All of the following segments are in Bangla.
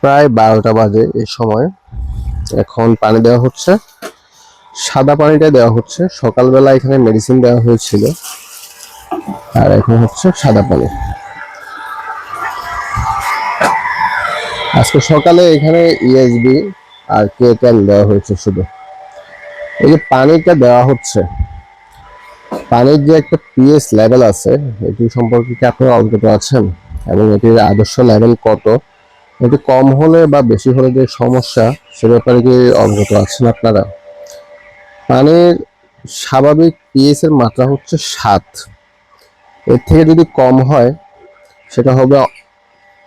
প্রায় বারোটা বাজে এই সময়। এখন পানি দেওয়া হচ্ছে। সাদা পানিটা দেওয়া হচ্ছে। সকালবেলা এখানে মেডিসিন দেওয়া হয়েছিল। আর এখন হচ্ছে সাদা পানি। আজকে সকালে এখানে ইএসবি আর কে টেন দেওয়া হয়েছে শুধু। এই যে পানিটা দেওয়া হচ্ছে, পানির যে একটা পিএস লেভেল আছে, এটি সম্পর্কে কি আপনারা অবগত আছেন? এবং এটির আদর্শ লেভেল কত? এটি কম হলে বা বেশি হলে যে সমস্যা, সে ব্যাপারে কি অবগত আছেন আপনারা? পানির স্বাভাবিক পিএস এর মাত্রা হচ্ছে সাত। এর থেকে যদি কম হয়, সেটা হবে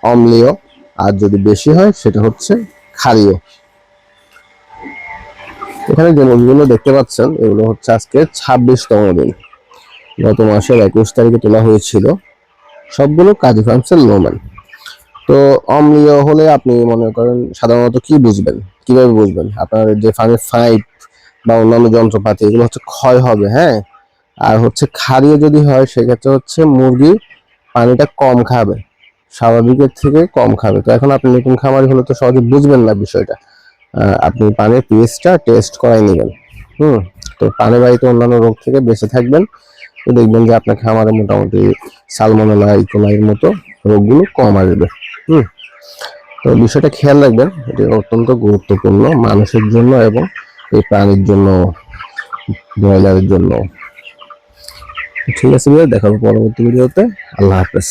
অম্লীয়, আর যদি বেশি হয়, সেটা হচ্ছে ক্ষারীয়। এখানে যে নোটগুলো দেখতে পাচ্ছেন, এগুলো হচ্ছে আজকে ছাব্বিশতম দিন। গত মাসের একুশ তারিখে তোলা হয়েছিল। সবগুলো কাজী ফার্মসের লোমান তো অম্লীয় হলে আপনি মনে করেন সাধারণত কি বুঝবেন? কীভাবে বুঝবেন? আপনার যে ফার্মের পাইপ বা অন্যান্য যন্ত্রপাতি, এগুলো হচ্ছে ক্ষয় হবে হ্যাঁ? আর হচ্ছে ক্ষারীয় যদি হয়, সেক্ষেত্রে হচ্ছে মুরগি পানিটা কম খাবে, স্বাভাবিকের থেকে কম খাবে। তো এখন আপনি নতুন খামারি হলে তো সহজে বুঝবেন না বিষয়টা। আপনি পানির পিএইচটা টেস্ট করাই নেবেন, হুম? তো পানি বাড়িতে অন্যান্য রোগ থেকে বেঁচে থাকবেন। তো দেখবেন যে আপনার খামারে মোটামুটি সালমোনেলা ইকোলাইয়ের মতো রোগগুলো কম আসবে। হুম। তো বিষয়টা খেয়াল রাখবেন, এটি অত্যন্ত গুরুত্বপূর্ণ মানুষের জন্য এবং এই প্রাণীর জন্য ব্রয়লারের জন্য। ঠিক আছে ভাই দেখাবো পরবর্তী ভিডিওতে। আল্লাহ হাফেজ।